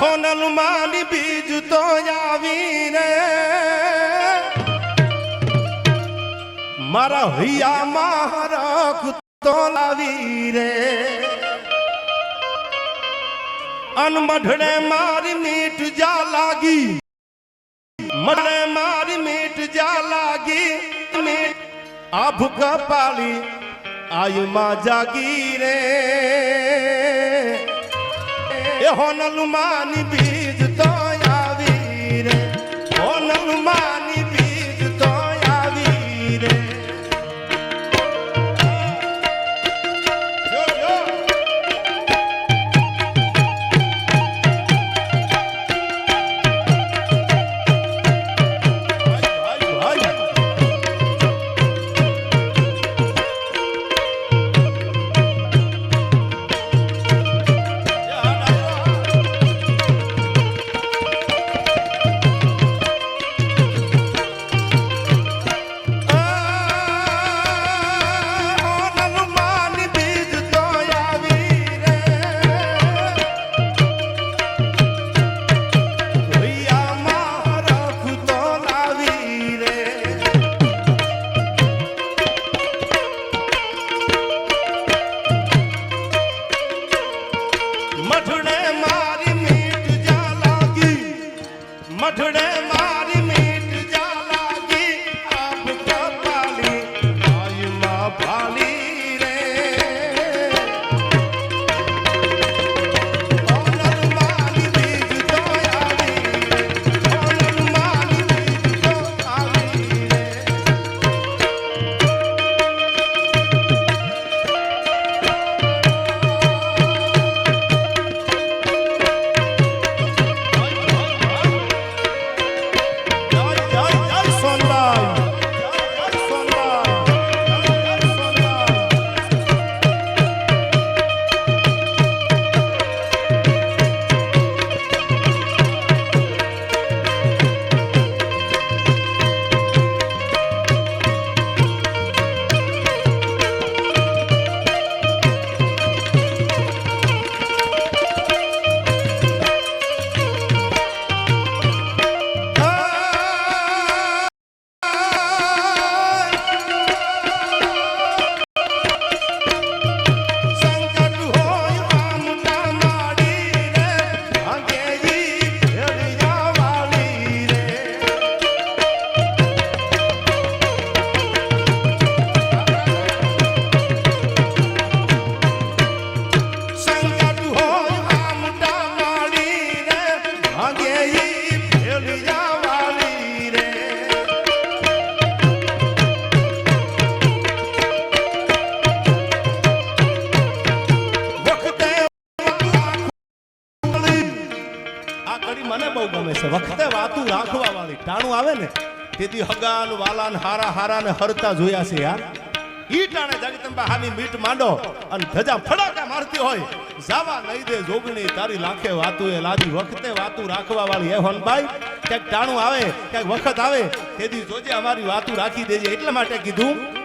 સોનલ માલી બીજ તો આવી રે. મારા હૈયા મારખ તો લાવી રે. અનમઢડે મારી મીઠ જા લાગી. મઢડે મારી મીઠ જા લાગી. મીઠ આભ કપાળી આયુમાં જાગી રે. એ હોનલુમાની બીજ તો વખતે વાતું રાખવા ટાણું આવે ને, તેથી હગાન વાલાન, હારા હારા ને હરતા જોયા છે યાર. ઈ ટાણે જગતંબા હાની મીટ માંડો અને ધજા ફડાકા મારતી હોય. જાવા નહીં દે જોગણી, તારી લાખે વાતું એ લાજી વખતે વાતું રાખવા વાળી એ હનભાઈ. ક્યાંક ટાણું આવે, ક્યાંક વખત આવે તેથી જોજે અમારી વાતું રાખી દેજે, એટલા માટે કીધું.